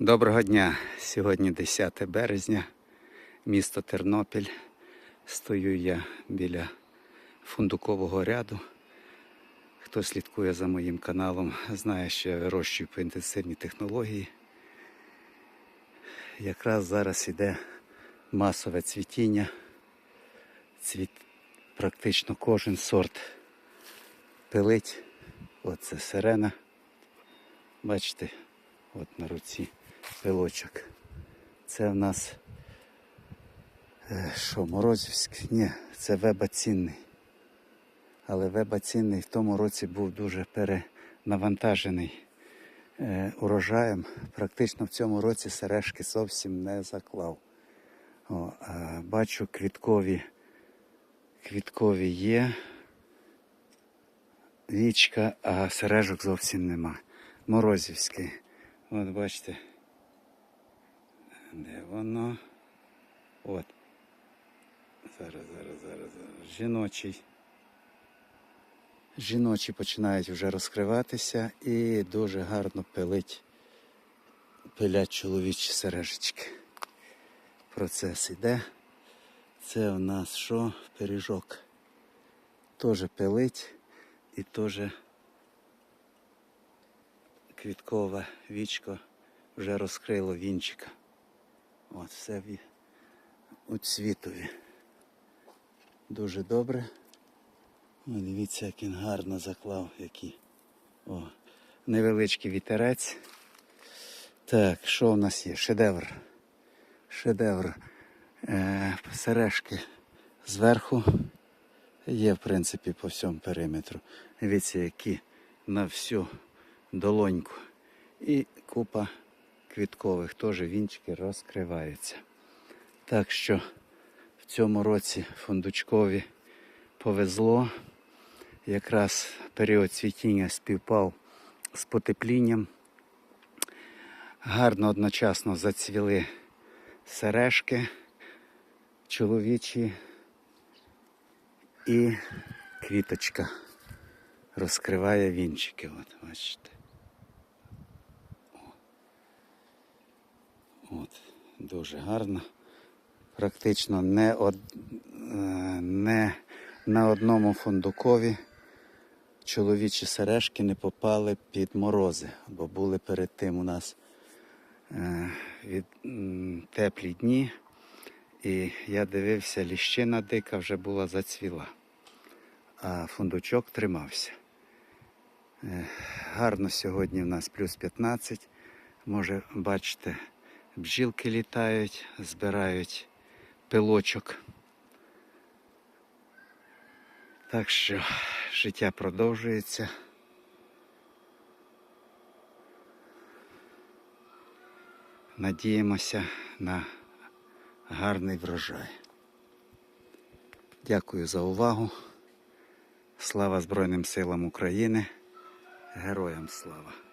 Доброго дня! Сьогодні 10 березня, місто Тернопіль. Стою я біля фундукового ряду. Хто слідкує за моїм каналом, знає, що я вирощую по інтенсивній технології. Якраз зараз іде масове цвітіння. Цвіт практично кожен сорт пилить. Оце сирена. Бачите, от на руці пилочок. Це в нас е, що, Морозівський? Ні, це веба цінний. Але веба цінний в тому році був дуже перенавантажений е, урожаєм. Практично в цьому році сережки зовсім не заклав. О, бачу, квіткові, квіткові є. Вічка, а сережок зовсім нема. Морозівський. От бачите. Де воно? От. Зараз, зараз, зараз, зараз. Жіночий. Жіночі починають вже розкриватися і дуже гарно пилить, пилять чоловічі сережечки. Процес іде. Це у нас що? Пиріжок. Теж пилить і теж квіткове вічко вже розкрило вінчика. От все у цвітові. Дуже добре. О, дивіться, як він гарно заклав, який. О, невеличкий вітерець. Так, що в нас є? Шедевр. Шедевр. Е, сережки зверху. Є, в принципі, по всьому периметру. Дивіться, які на всю долоньку. І купа квіткових теж вінчики розкриваються. Так що в цьому році фундучкові повезло. Якраз період цвітіння співпав з потеплінням. Гарно одночасно зацвіли сережки чоловічі і квіточка розкриває вінчики. От, бачите. От, дуже гарно. Практично не, од... е, не на одному фундукові чоловічі сережки не попали під морози, бо були перед тим у нас е, від, теплі дні. І я дивився, ліщина дика вже була зацвіла, а фундучок тримався. Е, Гарно сьогодні в нас плюс 15. Може, бачите, бджілки літають, збирають пилочок. Так що життя продовжується. Надіємося на гарний врожай. Дякую за увагу. Слава Збройним силам України. Героям слава!